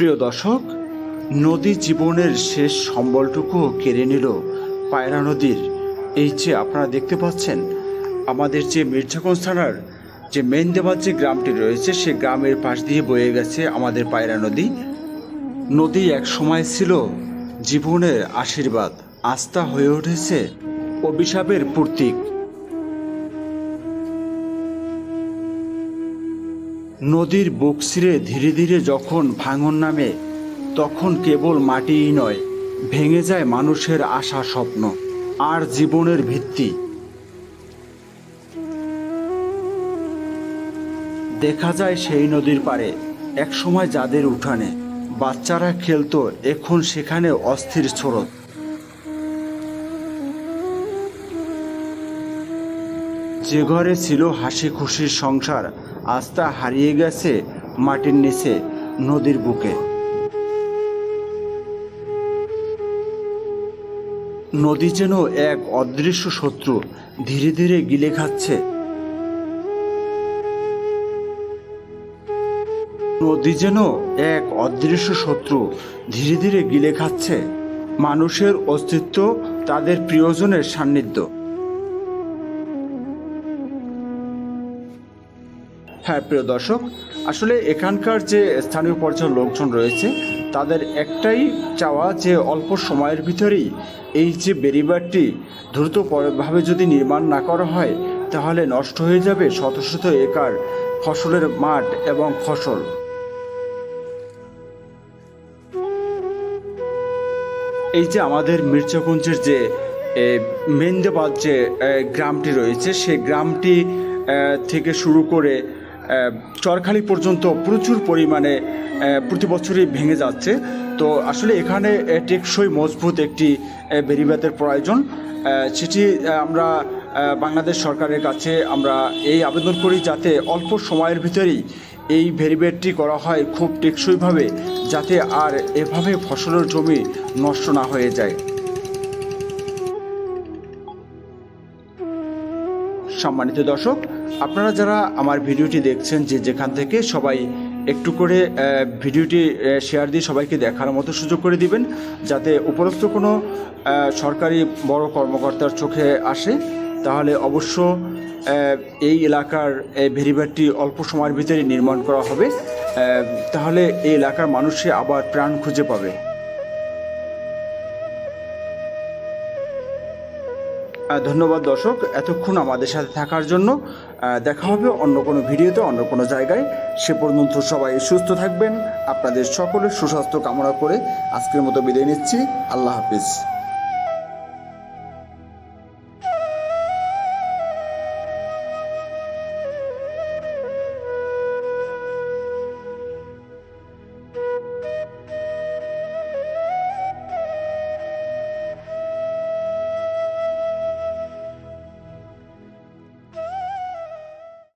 প্রিয় দর্শক, নদী জীবনের শেষ সম্বলটুকু কেড়ে নিল পায়রা নদীর। এই যে আপনারা দেখতে পাচ্ছেন, আমাদের যে মির্জাগঞ্জ থানার যে মেন্দেবাদ যে গ্রামটি রয়েছে, সে গ্রামের পাশ দিয়ে বয়ে গেছে আমাদের পায়রা নদী। নদী এক সময় ছিল জীবনের আশীর্বাদ, আস্থা হয়ে উঠেছে অভিশাপের প্রতীক। নদীর বুক ছিঁড়ে ধীরে ধীরে যখন ভাঙন নামে, তখন কেবল মাটিই নয়, ভেঙে যায় মানুষের আশা স্বপ্ন, আর জীবনের ভিত্তি। দেখা যায় সেই নদীর পাড়ে, একসময় যাদের উঠানে, বাচ্চারা খেলতো, এখন সেখানে অস্থির স্রোত। যে ঘরে ছিল হাসি খুশির সংসার আস্থা হারিয়ে গেছে মাটির নিচে, নদীর বুকে। নদী যেন এক অদৃশ্য শত্রু ধীরে ধীরে গিলে খাচ্ছে। নদী যেন এক অদৃশ্য শত্রু ধীরে ধীরে গিলে খাচ্ছে। মানুষের অস্তিত্ব তাদের প্রিয়জনের সান্নিধ্য। হ্যাঁ প্রিয় দর্শক, আসলে এখানকার যে স্থানীয় পর্যায়ের লোকজন রয়েছে, তাদের একটাই চাওয়া যে অল্প সময়ের ভিতরেই এই যে বেরিবারটি দ্রুতভাবে যদি নির্মাণ না করা হয়, তাহলে নষ্ট হয়ে যাবে শত শত একর ফসলের মাঠ এবং ফসল। এই যে আমাদের মির্জাগঞ্জের যে মেন্দেবাদ যে গ্রামটি রয়েছে, সেই গ্রামটি থেকে শুরু করে চরখালি পর্যন্ত প্রচুর পরিমাণে প্রতি বছরই ভেঙে যাচ্ছে। তো আসলে এখানে টেকসই মজবুত একটি এ, বেড়িবাঁধের প্রয়োজন। সেটি আমরা বাংলাদেশ সরকারের কাছে আমরা এই আবেদন করি যাতে অল্প সময়ের ভিতরেই এই ভেরিবেটটি করা হয় খুব টেকসইভাবে যাতে আর এভাবে ফসলের জমি নষ্ট না হয়ে যায়। সম্মানিত দর্শক, আপনারা যারা আমার ভিডিওটি দেখছেন যে যেখান থেকে সবাই একটু করে ভিডিওটি শেয়ার দিয়ে সবাইকে দেখার মতো সুযোগ করে দিবেন, যাতে উপরোক্ত কোনো সরকারি বড় কর্মকর্তার চোখে আসে, তাহলে অবশ্য এই এলাকার এই ভেরিবারটি অল্প সময়ের ভিতরে নির্মাণ করা হবে তাহলে এই এলাকার মানুষে আবার প্রাণ খুঁজে পাবে। ধন্যবাদ দর্শক এতক্ষণ আমাদের সাথে থাকার জন্য। দেখা হবে অন্য কোনো ভিডিওতে, অন্য কোনো জায়গায়। সে পর্যন্ত সবাই সুস্থ থাকবেন। আপনাদের সকলের সুস্বাস্থ্য কামনা করে আজকের মতো বিদায় নিচ্ছি। আল্লাহ হাফিজ।